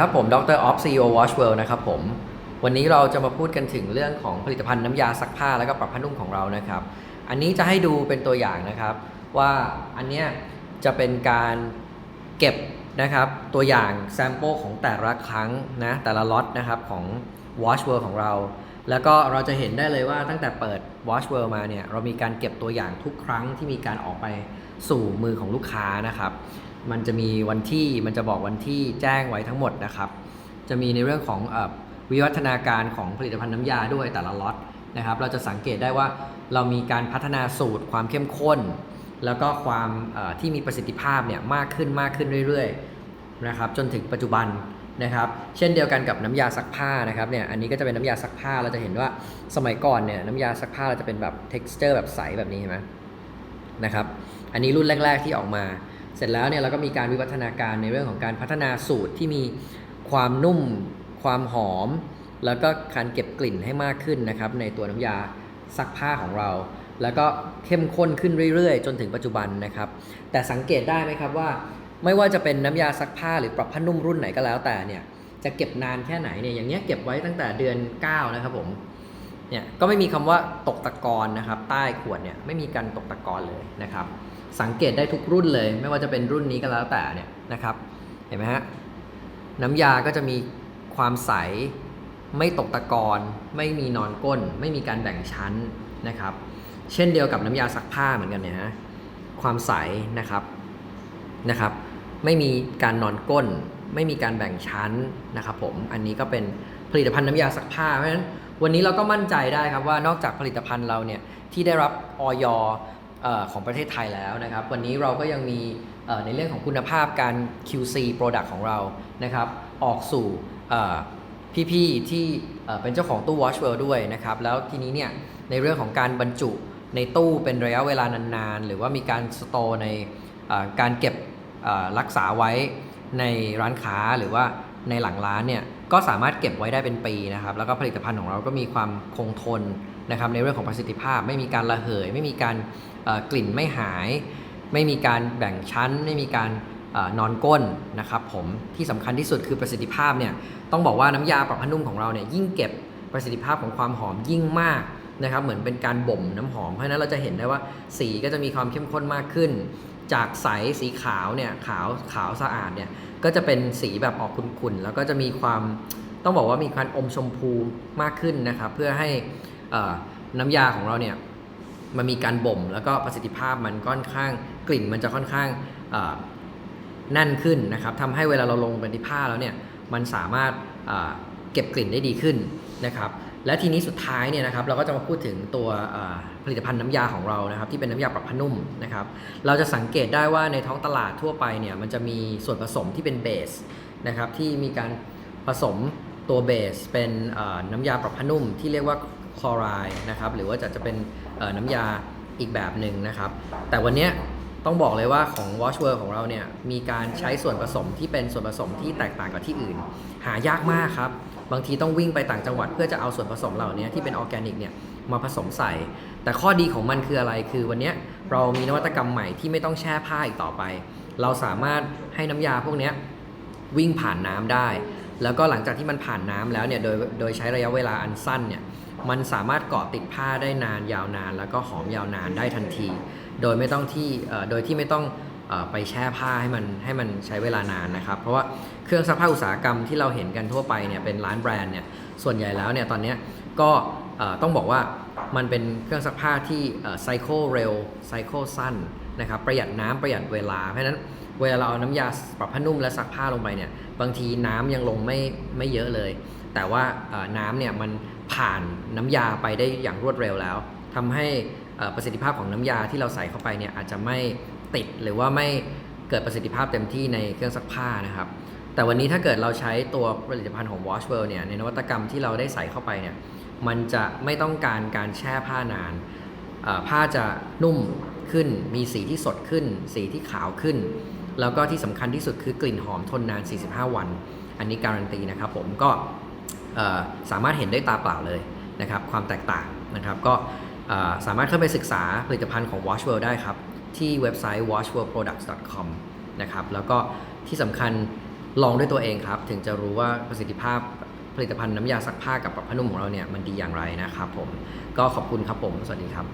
ครับผมดรออฟซีโอวอชเวิลด์นะครับผม วันนี้เราจะมาพูดกันถึงเรื่องของผลิตภัณฑ์น้ำยาซักผ้าแล้วก็ปรับผ้านุ่มของเรานะครับ อันนี้จะให้ดูเป็นตัวอย่างนะครับ ว่าอันเนี้ยจะเป็นการเก็บนะครับตัวอย่างแซมเปิลของแต่ละครั้งนะแต่ละล็อตนะครับของ Wash World ของเรา แล้วก็เราจะเห็นได้เลยว่าตั้งแต่เปิด Wash World มาเนี่ยเรามีการเก็บตัวอย่างทุกครั้งที่มีการออกไปสู่มือของลูกค้านะครับ มันจะมีวันที่มันจะบอกวันที่แจ้งไว้ทั้งหมดนะครับ จะมีในเรื่องของอวิวัฒนาการของผลิตภัณฑ์น้ำยาด้วยแต่ละล็อตนะครับ เราจะสังเกตได้ว่าเรามีการพัฒนาสูตรความเข้มข้น แล้วก็ความที่มีประสิทธิภาพเนี่ยมากขึ้นมากขึ้นเรื่อยๆนะครับจนถึงปัจจุบันนะครับ เช่นเดียวกันกับน้ำยาซักผ้านะครับเนี่ยอันนี้ก็จะเป็นน้ำยาซักผ้าเราจะเห็นว่าสมัยก่อนเนี่ยน้ำยาซักผ้าเราจะเป็นแบบ texture แบบใสแบบนี้เห็นไหมนะครับอันนี้รุ่นแรก ๆที่ออกมา เสร็จแล้วเนี่ยเราก็มีการวิวัฒนาการในเรื่องของการพัฒนาสูตรที่มีความนุ่ม ความหอม แล้วก็การเก็บกลิ่นให้มากขึ้นนะครับ ในตัวน้ำยาซักผ้าของเรา แล้วก็เข้มข้นขึ้นเรื่อยๆ จนถึงปัจจุบันนะครับ แต่สังเกตได้ไหมครับว่า ไม่ว่าจะเป็นน้ำยาซักผ้าหรือปรับผ้านุ่มรุ่นไหนก็แล้วแต่เนี่ยจะเก็บนานแค่ไหนเนี่ยอย่างเนี้ยเก็บไว้ตั้งแต่เดือน 9 นะครับผม เนี่ยก็ไม่มีคำว่าตกตะกอนนะครับ ใต้ขวดเนี่ยไม่มีการตกตะกอนเลยนะครับ สังเกตได้ทุกรุ่นเลย ไม่ว่าจะเป็นรุ่นนี้ก็แล้วแต่เนี่ยนะครับ เห็นไหมฮะน้ำยาก็จะมีความใส ไม่ตกตะกอนไม่มีนอนก้น ไม่มีการแบ่งชั้นนะครับ เช่นเดียวกับน้ำยาซักผ้าเหมือนกันเนี่ยฮะความใสนะครับนะครับ ไม่มีการนอนก้น ไม่มีการแบ่งชั้นนะครับผมอันนี้ก็เป็นผลิตภัณฑ์น้ำยาซักผ้า เพราะฉะนั้นวันนี้เราก็มั่นใจได้ครับว่านอกจากผลิตภัณฑ์เราเนี่ยที่ได้รับออยของประเทศไทยแล้วนะครับ วันนี้เราก็ยังมีในเรื่องของคุณภาพการ QC Product ของเรานะครับ ออกสู่พี่ๆที่เป็นเจ้าของตู้ Watch World ด้วยนะครับ แล้วทีนี้เนี่ยในเรื่องของการบรรจุในตู้เป็นระยะเวลานานๆ หรือว่ามีการสโตรในการเก็บรักษาไว้ ในร้านค้าหรือว่าในหลังร้านเนี่ยก็สามารถเก็บไว้ได้เป็นปีนะครับแล้วก็ผลิตภัณฑ์ของเราก็มีความคงทนนะครับในเรื่องของประสิทธิภาพ ไม่มีการระเหย ไม่มีการกลิ่นไม่หาย ไม่มีการแบ่งชั้น ไม่มีการอนอนก้นนะครับผมที่สำคัญที่สุดคือประสิทธิภาพเนี่ยต้องบอกว่าน้ำยาปรับผ้านุ่มของเราเนี่ยยิ่งเก็บประสิทธิภาพของความหอมยิ่งมากนะครับเหมือนเป็นการบ่มน้ำหอมเพราะฉะนั้นเราจะเห็นได้ว่าสีก็จะมีความเข้มข้นมากขึ้น จากใสสีขาวเนี่ยขาวขาวสะอาดเนี่ยก็จะเป็นสีแบบออกขุ่นๆแล้วก็จะมีความต้องบอกว่ามีความอมชมพูมากขึ้นนะครับ เพื่อให้น้ำยาของเราเนี่ยมันมีการบ่ม แล้วก็ประสิทธิภาพมันค่อนข้างกลิ่นมันจะค่อนข้างแน่นขึ้นนะครับทำให้เวลาเราลงไปที่ผ้าแล้วเนี่ยมันสามารถ เก็บกลิ่นได้ดีขึ้นนะครับและทีนี้สุดท้ายเนี่ยนะครับเราก็จะมาพูดถึงตัวผลิตภัณฑ์น้ำยาของเรานะครับที่เป็นน้ำยาปรับผ้านุ่มนะครับเราจะสังเกตได้ว่าในท้องตลาดทั่วไปเนี่ยมันจะมีส่วนผสมที่เป็นเบสนะครับที่มีการผสมตัวเบสเป็นน้ำยาปรับผ้านุ่มที่เรียกว่าคลอไรด์นะครับหรือว่าจะจะเป็นน้ำยาอีกแบบหนึ่งนะครับ แต่วันนี้ต้องบอกเลยว่าของ Wash World ของเราเนี่ยมีการใช้ส่วนผสมที่เป็นส่วนผสมที่แตกต่างกับที่อื่น หายากมากครับ บางทีต้องวิ่งไปต่างจังหวัด เพื่อจะเอาส่วนผสมเหล่านี้ที่เป็นออร์แกนิกเนี่ยมาผสมใส่ แต่ข้อดีของมันคืออะไรคือวันนี้เรามีนวัตกรรมใหม่ที่ไม่ต้องแช่ผ้าอีกต่อไป เราสามารถให้น้ำยาพวกนี้วิ่งผ่านน้ำได้ แล้วก็หลังจากที่มันผ่านน้ำแล้วเนี่ยโดยโดยใช้ระยะเวลาอันสั้นเนี่ยมันสามารถเกาะติดผ้าได้นานยาวนาน แล้วก็หอมยาวนานได้ทันที โดยไม่ต้องที่โดยที่ไม่ต้อง ไปแช่ผ้าให้มันให้มันใช้เวลานานนะครับ เพราะว่าเครื่องซักผ้าอุตสาหกรรมที่เราเห็นกันทั่วไปเนี่ยเป็นร้านแบรนด์เนี่ยส่วนใหญ่แล้วเนี่ยตอนนี้ก็ต้องบอกว่ามันเป็นเครื่องซักผ้าที่ไซเคิลเร็วไซเคิลสั้นนะครับประหยัดน้ำประหยัดเวลา เพราะฉะนั้นเวลาเราเอาน้ำยาปรับผ้านุ่มและซักผ้าลงไปเนี่ยบางทีน้ำยังลงไม่ไม่เยอะเลย แต่ว่าน้ำเนี่ยมันผ่านน้ำยาไปได้อย่างรวดเร็วแล้วทำให้ประสิทธิภาพของน้ำยาที่เราใส่เข้าไปเนี่ยอาจจะไม่ ติดหรือว่าไม่เกิดประสิทธิภาพเต็มที่ในเครื่องซักผ้านะครับ แต่วันนี้ถ้าเกิดเราใช้ตัวผลิตภัณฑ์ของ Wash World เนี่ยในนวัตกรรมที่เราได้ใส่เข้าไปเนี่ยมันจะไม่ต้องการการแช่ผ้านาน ผ้าจะนุ่มขึ้น มีสีที่สดขึ้น สีที่ขาวขึ้น แล้วก็ที่สำคัญที่สุดคือกลิ่นหอมทนนาน 45 วัน อันนี้การันตีนะครับผมก็สามารถเห็นด้วยตาเปล่าเลยนะครับ ความแตกต่างนะครับ ก็สามารถเข้าไปศึกษาผลิตภัณฑ์ของ Watch World ได้ครับ ที่เว็บไซต์ watchworldproducts.com นะครับแล้วก็ที่สำคัญลองด้วยตัวเองครับ ถึงจะรู้ว่าประสิทธิภาพผลิตภัณฑ์น้ำยาซักผ้ากับปรับผ้านุ่มของเราเนี่ยมันดีอย่างไรนะครับผมก็ขอบคุณครับผม สวัสดีครับ